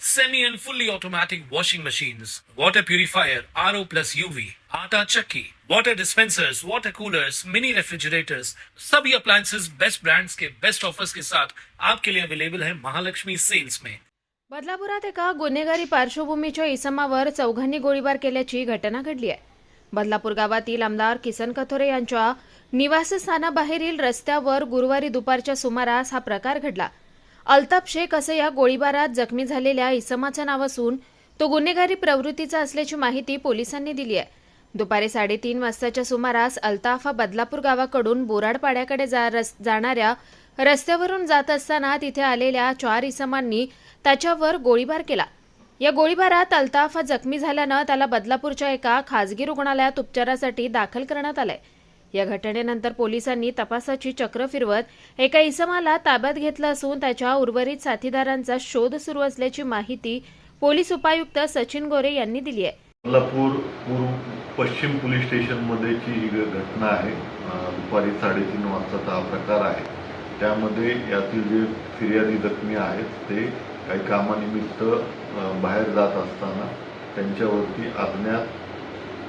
semi and fully automatic washing machines, water purifier, RO plus UV, आटा चक्की, water dispensers, water coolers, mini refrigerators, सभी appliances best brands के best offers के साथ आपके लिए अवेलेबल है महालक्ष्मी सेल्स में बदलापुरात एका गुन्हेगारी पार्श्वभूमीच्या इसमावर चौघांनी गोळीबार केल्याची घटना घडली आहे. बदलापूर गावातील आमदार किसन कथोरे यांच्या निवासस्थानाबाहेरील रस्त्यावर गुरुवारी दुपारच्या सुमारास हा प्रकार घडला. अल्ताफ शेख असं या गोळीबारात जखमी झालेल्या इसमाचं नाव असून तो गुन्हेगारी प्रवृत्तीचा असल्याची माहिती पोलिसांनी दिली आहे. दुपारी साडेतीन वाजताच्या सुमारास अल्ताफ हा बदलापूर गावाकडून बोराडपाड्याकडे जा रस जाणाऱ्या रस्त्यावरून जात असताना तिथे आलेल्या चार इसमांनी त्याच्यावर गोळीबार केला. या गोळीबारात अल्ताफ हा जखमी झाल्यानं त्याला बदलापूरच्या एका खासगी रुग्णालयात उपचारासाठी दाखल करण्यात आलंय. या घटनेनंतर पोलिसांनी तपासाची चक्र फिरवत एका इसमाला ताब्यात घेतलं असून त्याच्या उर्वरित साथीदारांचा शोध सुरू असल्याची माहिती पोलीस उपायुक्त सचिन गोरे यांनी दिली आहे. कोल्हापूर पूर्व पश्चिम पोलीस स्टेशनमध्येची ही घटना आहे. दुपारी साडेतीन वाजताचा हा प्रकार आहे. त्यामध्ये यातील जे फिर्यादी जखमी आहेत ते काही कामानिमित्त बाहेर जात असताना त्यांच्यावरती अज्ञात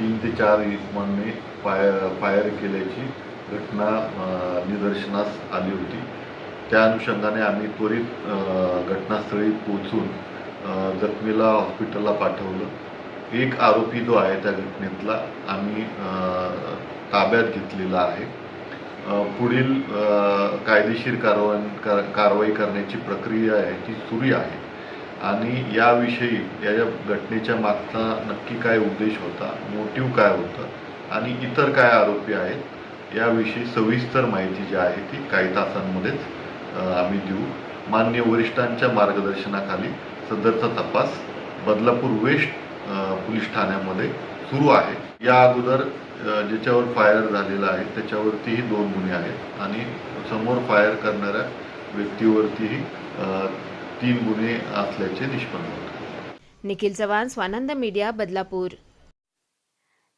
तीन ते चार इसमांनी फायर फायर केल्याची घटना निदर्शनास आली होती. त्या अनुषंगाने आम्ही त्वरित घटनास्थळी पोहोचून जखमीला हॉस्पिटलला पाठवलं. एक आरोपी जो आहे त्या घटनेतला आम्ही ताब्यात घेतलेला आहे. पुढील कायदेशीर कारवाई कार- कारवाई करण्याची प्रक्रिया आहे ती सुरू आहे. आणि याविषयी या या घटनेच्या मागचा नक्की काय उद्देश होता मोटिव्ह काय होतं आणि इतर काय आरोपी आहेत याविषयी सविस्तर माहिती जी आहे ती काही तासांमध्येच आम्ही देऊ. मान्य वरिष्ठांच्या मार्गदर्शनाखाली सदरचा तपास बदलापूर वेस्ट पोलीस ठाण्यामध्ये सुरू आहे. या अगोदर ज्याच्यावर फायर झालेला आहे त्याच्यावरतीही दोन गुन्हे आहेत आणि समोर फायर करणाऱ्या व्यक्तीवरतीही तीन गुन्हे असल्याचे निष्पन्न होते. निखिल चव्हाण स्वानंद मीडिया बदलापूर.